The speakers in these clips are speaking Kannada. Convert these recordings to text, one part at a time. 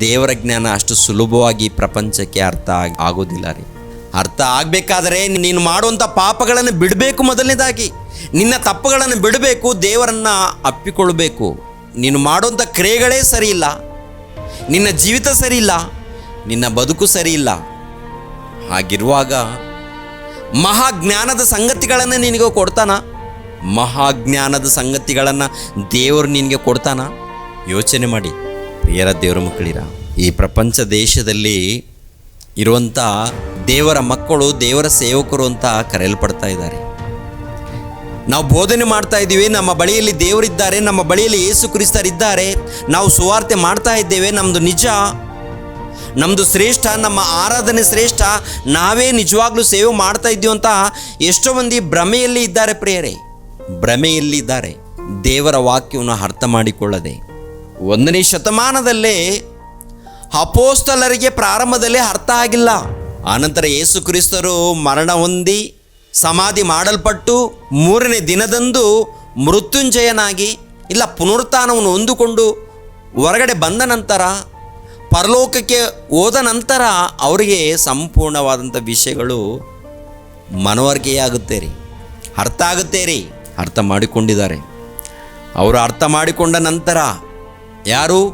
ದೇವರ ಜ್ಞಾನ ಅಷ್ಟು ಸುಲಭವಾಗಿ ಪ್ರಪಂಚಕ್ಕೆ ಅರ್ಥ ಆಗ್- ಆಗೋದಿಲ್ಲ ರೀ. ಅರ್ಥ ಆಗಬೇಕಾದರೆ ನೀನು ಮಾಡುವಂಥ ಪಾಪಗಳನ್ನು ಬಿಡಬೇಕು ಮೊದಲನೇದಾಗಿ. ನಿನ್ನ ತಪ್ಪುಗಳನ್ನು ಬಿಡಬೇಕು, ದೇವರನ್ನು ಅಪ್ಪಿಕೊಳ್ಬೇಕು ನೀನು ಮಾಡುವಂಥ ಕ್ರಿಯೆಗಳೇ ಸರಿ ಇಲ್ಲ ನಿನ್ನ ಜೀವಿತ ಸರಿ ಇಲ್ಲ ನಿನ್ನ ಬದುಕು ಸರಿ ಇಲ್ಲ ಹಾಗಿರುವಾಗ ಮಹಾಜ್ಞಾನದ ಸಂಗತಿಗಳನ್ನು ನಿನಗೆ ಕೊಡ್ತಾನ? ಮಹಾಜ್ಞಾನದ ಸಂಗತಿಗಳನ್ನು ದೇವರು ನಿನಗೆ ಕೊಡ್ತಾನ? ಯೋಚನೆ ಮಾಡಿ. ಪ್ರಿಯರ ದೇವರ ಮಕ್ಕಳಿರ, ಈ ಪ್ರಪಂಚ ದೇಶದಲ್ಲಿ ಇರುವಂಥ ದೇವರ ಮಕ್ಕಳು, ದೇವರ ಸೇವಕರು ಅಂತ ಕರೆಯಲ್ಪಡ್ತಾ ಇದ್ದಾರೆ. ನಾವು ಬೋಧನೆ ಮಾಡ್ತಾ ಇದ್ದೀವಿ, ನಮ್ಮ ಬಳಿಯಲ್ಲಿ ದೇವರಿದ್ದಾರೆ, ನಮ್ಮ ಬಳಿಯಲ್ಲಿ ಯೇಸು ಕ್ರಿಸ್ತರಿದ್ದಾರೆ, ನಾವು ಸುವಾರ್ತೆ ಮಾಡ್ತಾ ಇದ್ದೇವೆ ನಮ್ಮದು ನಿಜ ನಮ್ಮದು ಶ್ರೇಷ್ಠ, ನಮ್ಮ ಆರಾಧನೆ ಶ್ರೇಷ್ಠ, ನಾವೇ ನಿಜವಾಗ್ಲೂ ಸೇವೆ ಮಾಡ್ತಾ ಇದ್ದೀವಿ ಅಂತ ಎಷ್ಟೋ ಮಂದಿ ಭ್ರಮೆಯಲ್ಲಿ ಇದ್ದಾರೆ ಪ್ರಿಯರೇ. ಭ್ರಮೆಯಲ್ಲಿ ಇದ್ದಾರೆ, ದೇವರ ವಾಕ್ಯವನ್ನು ಅರ್ಥ ಮಾಡಿಕೊಳ್ಳದೆ ಒಂದನೇ ಶತಮಾನದಲ್ಲೇ ಅಪೋಸ್ತಲರಿಗೆ ಪ್ರಾರಂಭದಲ್ಲಿ ಅರ್ಥ ಆಗಿಲ್ಲ. ಆನಂತರ ಯೇಸು ಕ್ರಿಸ್ತರು ಮರಣ ಹೊಂದಿ ಸಮಾಧಿ ಮಾಡಲ್ಪಟ್ಟು ಮೂರನೇ ದಿನದಂದು ಮೃತ್ಯುಂಜಯನಾಗಿ ಇಲ್ಲ ಪುನರುತ್ಥಾನವನ್ನು ಹೊಂದಿಕೊಂಡು ಹೊರಗಡೆ ಬಂದ ನಂತರ, ಪರಲೋಕಕ್ಕೆ ಹೋದ ನಂತರ ಅವರಿಗೆ ಸಂಪೂರ್ಣವಾದಂಥ ವಿಷಯಗಳು ಮನವರಿಕೆಯಾಗುತ್ತೆ ರೀ ಅರ್ಥ ಆಗುತ್ತೆ ರೀ ಅರ್ಥ ಮಾಡಿಕೊಂಡಿದ್ದಾರೆ. ಅವರು ಅರ್ಥ ಮಾಡಿಕೊಂಡ ನಂತರ ಯಾರು?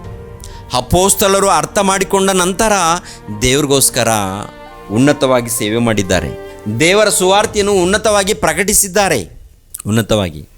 ಅಪೋಸ್ತಲರು ಅರ್ಥ ಮಾಡಿಕೊಂಡ ನಂತರ ದೇವ್ರಿಗೋಸ್ಕರ ಉನ್ನತವಾಗಿ ಸೇವೆ ಮಾಡಿದ್ದಾರೆ. ದೇವರ ಸುವಾರ್ತೆಯನ್ನು ಉನ್ನತವಾಗಿ ಪ್ರಕಟಿಸಿದ್ದಾರೆ. ಉನ್ನತವಾಗಿ.